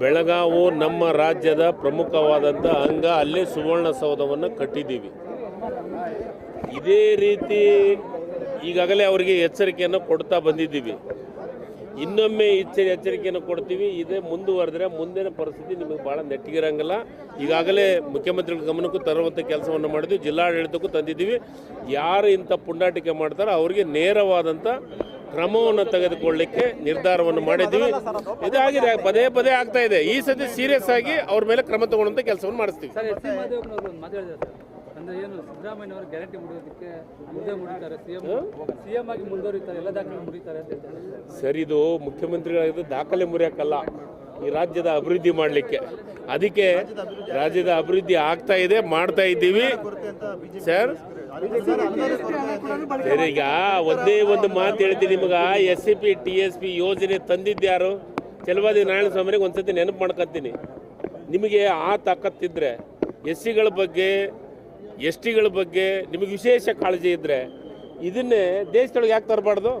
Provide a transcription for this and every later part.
ಬೆಳಗಾವು ನಮ್ಮ ರಾಜ್ಯದ ಪ್ರಮುಖವಾದಂಥ ಅಂಗ, ಅಲ್ಲೇ ಸುವರ್ಣಸೌಧವನ್ನು ಕಟ್ಟಿದ್ದೀವಿ. ಇದೇ ರೀತಿ ಈಗಾಗಲೇ ಅವರಿಗೆ ಎಚ್ಚರಿಕೆಯನ್ನು ಕೊಡ್ತಾ ಬಂದಿದ್ದೀವಿ. ಇನ್ನೊಮ್ಮೆ ಎಚ್ಚರಿ ಎಚ್ಚರಿಕೆಯನ್ನು ಕೊಡ್ತೀವಿ. ಇದೇ ಮುಂದುವರೆದ್ರೆ ಮುಂದಿನ ಪರಿಸ್ಥಿತಿ ನಿಮಗೆ ಭಾಳ ನೆಟ್ಟಿಗಿರಂಗಿಲ್ಲ. ಈಗಾಗಲೇ ಮುಖ್ಯಮಂತ್ರಿಗಳ ಗಮನಕ್ಕೂ ತರುವಂಥ ಕೆಲಸವನ್ನು ಮಾಡಿದ್ವಿ. ಜಿಲ್ಲಾಡಳಿತಕ್ಕೂ ತಂದಿದ್ದೀವಿ. ಯಾರು ಇಂಥ ಪುಂಡಾಟಿಕೆ ಮಾಡ್ತಾರೋ ಅವರಿಗೆ ನೇರವಾದಂಥ ಕ್ರಮವನ್ನು ತೆಗೆದುಕೊಳ್ಳಿಕ್ಕೆ ನಿರ್ಧಾರವನ್ನು ಮಾಡಿದ್ದೀವಿ. ಇದಾಗಿದೆ ಪದೇ ಪದೇ ಆಗ್ತಾ ಇದೆ. ಈ ಸತಿ ಸೀರಿಯಸ್ ಆಗಿ ಅವ್ರ ಮೇಲೆ ಕ್ರಮ ತಗೊಳ್ಳುವಂತ ಕೆಲಸವನ್ನು ಮಾಡಿಸ್ತೀವಿ. ಅಂದ್ರೆ ಏನು ಸಿದ್ದರಾಮಯ್ಯ ಅವರು ಗ್ಯಾರಂಟಿ ಮುಡಿಯೋದಕ್ಕೆ ಮುಂದೆ ಮುಡಿತಾರೆ. ಸಿಎಂ ಸಿಎಂ ಆಗಿ ಮುಂದುವರಿತಾರೆ ಎಲ್ಲ ದಾಖಲೆ ಮುಡಿತಾರೆ ಅಂತ ಸರ್ ಇದು ಮುಖ್ಯಮಂತ್ರಿಗಳಾಗಿದ್ದು ದಾಖಲೆ ಮುರಿಯೋಕ್ಕಲ್ಲ. ಈ ರಾಜ್ಯದ ಅಭಿವೃದ್ಧಿ ಮಾಡಲಿಕ್ಕೆ. ಅದಕ್ಕೆ ರಾಜ್ಯದ ಅಭಿವೃದ್ಧಿ ಆಗ್ತಾ ಇದೆ, ಮಾಡ್ತಾ ಇದ್ದೀವಿ. ಸರ್? ಈಗ ಒಂದೇ ಒಂದು ಮಾತು ಹೇಳ್ತೀನಿ ನಿಮಗೆ. S C P T S P ಯೋಜನೆ ತಂದಿದ್ದ್ಯಾರು ಚಲವಾದಿ ನಾರಾಯಣ ಸ್ವಾಮಿಗೆ ಒಂದ್ಸತಿ ನೆನಪು ಮಾಡ್ಕೊತೀನಿ. ನಿಮಗೆ ಆ ತಾಕತ್ತಿದ್ರೆ ಎಸ್ ಸಿಗಳ ಬಗ್ಗೆ ಎಸ್ ಟಿಗಳ ಬಗ್ಗೆ ನಿಮಗೆ ವಿಶೇಷ ಕಾಳಜಿ ಇದ್ದರೆ ಇದನ್ನೇ ದೇಶದೊಳಗೆ ಯಾಕೆ ತರಬಾರ್ದು?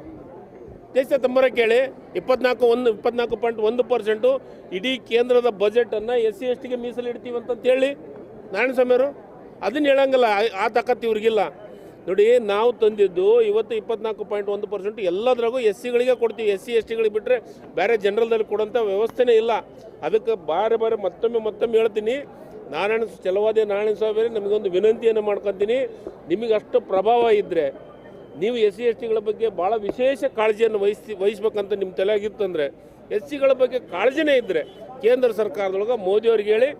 ದೇಶ ತಂಬರ ಕೇಳಿ ಇಪ್ಪತ್ನಾಲ್ಕು ಒಂದು, ಇಪ್ಪತ್ನಾಲ್ಕು ಪಾಯಿಂಟ್ ಒಂದು ಪರ್ಸೆಂಟು ಇಡೀ ಕೇಂದ್ರದ ಬಜೆಟನ್ನು ಎಸ್ ಸಿ ಎಸ್ ಟಿಗೆ ಮೀಸಲಿಡ್ತೀವಿ ಅಂತಂತ ಹೇಳಿ. ನಾರಾಯಣಸ್ವಾಮಿಯವರು ಅದನ್ನು ಹೇಳಂಗಿಲ್ಲ, ಆ- ಆ ತಾಕತ್ತು ಇವ್ರಿಗಿಲ್ಲ. ನೋಡಿ, ನಾವು ತಂದಿದ್ದು ಇವತ್ತು ಇಪ್ಪತ್ನಾಲ್ಕು ಪಾಯಿಂಟ್ ಒಂದು ಪರ್ಸೆಂಟ್ ಎಲ್ಲದ್ರಾಗೂ ಎಸ್ ಸಿಗಳಿಗೆ ಕೊಡ್ತೀವಿ. ಎಸ್ ಸಿ ಎಸ್ ಟಿಗಳಿಗೆ ಬಿಟ್ಟರೆ ಬೇರೆ ಜನರಲ್ದಲ್ಲಿ ಕೊಡೋಂಥ ವ್ಯವಸ್ಥೆನೇ ಇಲ್ಲ. ಅದಕ್ಕೆ ಬಾರಿ ಬಾರಿ ಮತ್ತೊಮ್ಮೆ ಮತ್ತೊಮ್ಮೆ ಹೇಳ್ತೀನಿ. ನಾರಾಯಣ, ಚಲವಾದಿ ನಾರಾಯಣ ಸ್ವಾಮಿ ನಮಗೊಂದು ವಿನಂತಿಯನ್ನು ಮಾಡ್ಕೊತೀನಿ. ನಿಮಗೆ ಅಷ್ಟು ಪ್ರಭಾವ ಇದ್ದರೆ ನೀವು ಎಸ್ ಸಿ ಎಸ್ ಟಿಗಳ ಬಗ್ಗೆ ಭಾಳ ವಿಶೇಷ ಕಾಳಜಿಯನ್ನು ವಹಿಸಿ ವಹಿಸ್ಬೇಕಂತ ನಿಮ್ಮ ತಲೆಯಾಗಿತ್ತಂದರೆ ಎಸ್ ಸಿಗಳ ಬಗ್ಗೆ ಕಾಳಜಿನೇ ಇದ್ದರೆ ಕೇಂದ್ರ ಸರ್ಕಾರದೊಳಗೆ ಮೋದಿಯವ್ರಿಗೆ ಹೇಳಿ,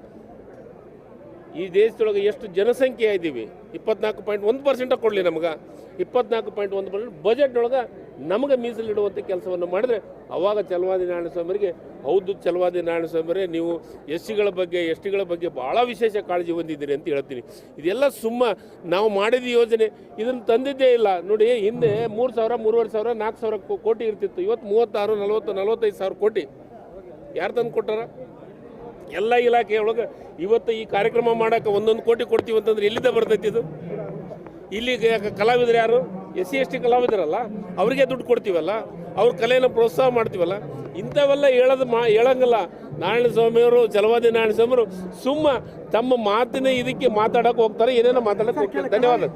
ಈ ದೇಶದೊಳಗೆ ಎಷ್ಟು ಜನಸಂಖ್ಯೆ ಇದ್ದೀವಿ ಇಪ್ಪತ್ನಾಲ್ಕು ಪಾಯಿಂಟ್ ಒಂದು ಪರ್ಸೆಂಟ ಕೊಡಲಿ ನಮ್ಗೆ, ಇಪ್ಪತ್ನಾಲ್ಕು ಪಾಯಿಂಟ್ ಒಂದು ಪರ್ಸೆಂಟ್ ಬಜೆಟ್ನೊಳಗೆ ನಮಗೆ ಮೀಸಲಿಡುವಂಥ ಕೆಲಸವನ್ನು ಮಾಡಿದ್ರೆ ಅವಾಗ ಚಲವಾದಿ ನಾರಾಯಣ ಹೌದು ಚಲವಾದಿ ನಾರಾಯಣ ನೀವು ಎಸ್ ಸಿಗಳ ಬಗ್ಗೆ ಎಸ್ ಟಿಗಳ ಬಗ್ಗೆ ಭಾಳ ವಿಶೇಷ ಕಾಳಜಿ ಹೊಂದಿದ್ದೀರಿ ಅಂತ ಹೇಳ್ತೀನಿ. ಇದೆಲ್ಲ ಸುಮ್ಮ ನಾವು ಮಾಡಿದ ಯೋಜನೆ, ಇದನ್ನು ತಂದಿದ್ದೇ ಇಲ್ಲ. ನೋಡಿ, ಹಿಂದೆ ಮೂರು ಸಾವಿರ, ಮೂರುವರೆ ಸಾವಿರ, ನಾಲ್ಕು ಸಾವಿರ ಕೋಟಿ ಇರ್ತಿತ್ತು. ಇವತ್ತು ಮೂವತ್ತಾರು, ನಲವತ್ತು, ನಲವತ್ತೈದು ಸಾವಿರ ಕೋಟಿ. ಯಾರು ತಂದು ಕೊಟ್ಟಾರ? ಎಲ್ಲ ಇಲಾಖೆ ಒಳಗೆ ಇವತ್ತು ಈ ಕಾರ್ಯಕ್ರಮ ಮಾಡೋಕೆ ಒಂದೊಂದು ಕೋಟಿ ಕೊಡ್ತೀವಿ ಅಂತಂದ್ರೆ ಎಲ್ಲಿದ್ದ ಬರ್ತೈತಿ ಇದು? ಇಲ್ಲಿ ಕಲಾವಿದರು ಯಾರು? ಎಸ್ ಸಿ ಎಸ್ ಟಿ ಕಲಾವಿದರಲ್ಲ, ಅವರಿಗೆ ದುಡ್ಡು ಕೊಡ್ತೀವಲ್ಲ, ಅವ್ರ ಕಲೆಯನ್ನು ಪ್ರೋತ್ಸಾಹ ಮಾಡ್ತೀವಲ್ಲ, ಇಂಥವೆಲ್ಲ ಹೇಳೋದು ಮಾ ಹೇಳಂಗಿಲ್ಲ. ನಾರಾಯಣ ಸ್ವಾಮಿಯವರು ಜಲವಾದಿ ನಾರಾಯಣ ಸ್ವಾಮಿಯವರು ಸುಮ್ಮ ತಮ್ಮ ಮಾತಿನ ಇದಕ್ಕೆ ಮಾತಾಡೋಕೆ ಹೋಗ್ತಾರೆ, ಏನೇನೋ ಮಾತಾಡಕ್ಕೆ ಹೋಗ್ತಾರೆ. ಧನ್ಯವಾದ